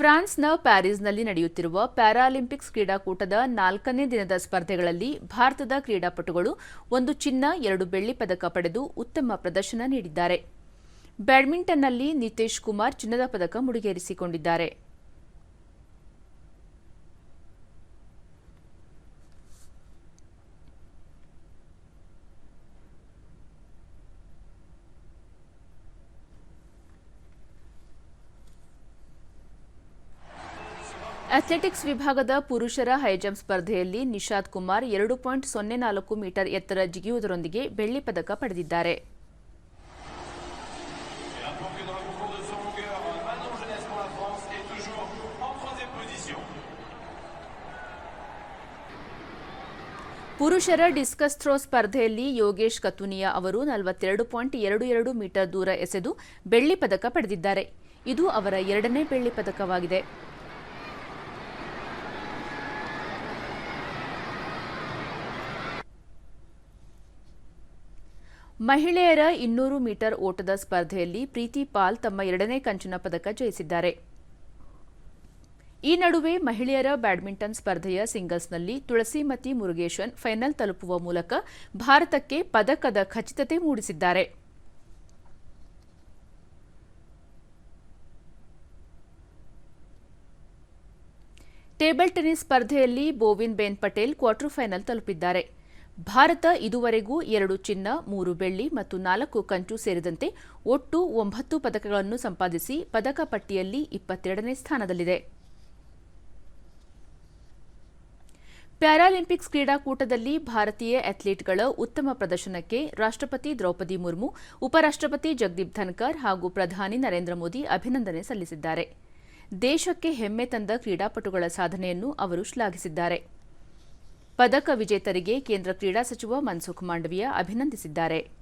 ಫ್ರಾನ್ಸ್ನ ಪ್ಯಾರಿಸ್ನಲ್ಲಿ ನಡೆಯುತ್ತಿರುವ ಪ್ಯಾರಾಲಿಂಪಿಕ್ಸ್ ಕ್ರೀಡಾಕೂಟದ ನಾಲ್ಕನೇ ದಿನದ ಸ್ಪರ್ಧೆಗಳಲ್ಲಿ ಭಾರತದ ಕ್ರೀಡಾಪಟುಗಳು ಒಂದು ಚಿನ್ನ, ಎರಡು ಬೆಳ್ಳಿ ಪದಕ ಪಡೆದು ಉತ್ತಮ ಪ್ರದರ್ಶನ ನೀಡಿದ್ದಾರೆ. ಬ್ಯಾಡ್ಮಿಂಟನ್ನಲ್ಲಿ ನಿತೇಶ್ ಕುಮಾರ್ ಚಿನ್ನದ ಪದಕ ಮುಡಿಗೇರಿಸಿಕೊಂಡಿದ್ದಾರೆ. ಅಥ್ಲೆಟಿಕ್ಸ್ ವಿಭಾಗದ ಪುರುಷರ ಹೈಜಂಪ್ ಸ್ಪರ್ಧೆಯಲ್ಲಿ ನಿಷಾದ್ ಕುಮಾರ್ ಎರಡು ಪಾಯಿಂಟ್ ಸೊನ್ನೆ ನಾಲ್ಕು ಮೀಟರ್ ಎತ್ತರ ಜಿಗಿಯುವುದರೊಂದಿಗೆ ಬೆಳ್ಳಿ ಪದಕ ಪಡೆದಿದ್ದಾರೆ. ಪುರುಷರ ಡಿಸ್ಕಸ್ ಥ್ರೋ ಸ್ಪರ್ಧೆಯಲ್ಲಿ ಯೋಗೇಶ್ ಕತುನಿಯಾ ಅವರು ನಲವತ್ತೆರಡು ಪಾಯಿಂಟ್ ಎರಡು ಎರಡು ಮೀಟರ್ ದೂರ ಎಸೆದು ಬೆಳ್ಳಿ ಪದಕ ಪಡೆದಿದ್ದಾರೆ ಇದು ಅವರ ಎರಡನೇ ಬೆಳ್ಳಿ ಪದಕವಾಗಿದೆ ಮಹಿಳೆಯರ ಇನ್ನೂರು ಮೀಟರ್ ಓಟದ ಸ್ಪರ್ಧೆಯಲ್ಲಿ ಪ್ರೀತಿ ಪಾಲ್ ತಮ್ಮ ಎರಡನೇ ಕಂಚಿನ ಪದಕ ಜಯಿಸಿದ್ದಾರೆ. ಈ ನಡುವೆ ಮಹಿಳೆಯರ ಬ್ಯಾಡ್ಮಿಂಟನ್ ಸ್ಪರ್ಧೆಯ ಸಿಂಗಲ್ಸ್ನಲ್ಲಿ ತುಳಸಿಮತಿ ಮುರುಗೇಶನ್ ಫೈನಲ್ ತಲುಪುವ ಮೂಲಕ ಭಾರತಕ್ಕೆ ಪದಕದ ಖಚಿತತೆ ಮೂಡಿಸಿದ್ದಾರೆ. ಟೇಬಲ್ ಟೆನಿಸ್ ಸ್ಪರ್ಧೆಯಲ್ಲಿ ಬೋವಿನ್ ಬೇನ್ ಪಟೇಲ್ ಕ್ವಾರ್ಟರ್ ಫೈನಲ್ ತಲುಪಿದ್ದಾರೆ. ಭಾರತ ಇದುವರೆಗೂ ಎರಡು ಚಿನ್ನ, ಮೂರು ಬೆಳ್ಳಿ ಮತ್ತು ನಾಲ್ಕು ಕಂಚು ಸೇರಿದಂತೆ ಒಟ್ಟು ಒಂಬತ್ತು ಪದಕಗಳನ್ನು ಸಂಪಾದಿಸಿ ಪದಕ ಪಟ್ಟಿಯಲ್ಲಿ ಇಪ್ಪತ್ತೆರಡನೇ ಸ್ಥಾನದಲ್ಲಿದೆ. ಪ್ಯಾರಾಲಿಂಪಿಕ್ಸ್ ಕ್ರೀಡಾಕೂಟದಲ್ಲಿ ಭಾರತೀಯ ಅಥ್ಲೀಟ್ಗಳ ಉತ್ತಮ ಪ್ರದರ್ಶನಕ್ಕೆ ರಾಷ್ಟ್ರಪತಿ ದ್ರೌಪದಿ ಮುರ್ಮು, ಉಪರಾಷ್ಟ್ರಪತಿ ಜಗದೀಪ್ ಧನ್ಕರ್ ಹಾಗೂ ಪ್ರಧಾನಿ ನರೇಂದ್ರ ಮೋದಿ ಅಭಿನಂದನೆ ಸಲ್ಲಿಸಿದ್ದಾರೆ. ದೇಶಕ್ಕೆ ಹೆಮ್ಮೆ ತಂದ ಕ್ರೀಡಾಪಟುಗಳ ಸಾಧನೆಯನ್ನು ಅವರು ಶ್ಲಾಘಿಸಿದ್ದಾರೆ. ಪದಕ ವಿಜೇತರಿಗೆ ಕೇಂದ್ರ ಕ್ರೀಡಾ ಸಚಿವ ಮನ್ಸುಖ್ ಮಾಂಡವಿಯಾ ಅಭಿನಂದಿಸಿದ್ದಾರೆ.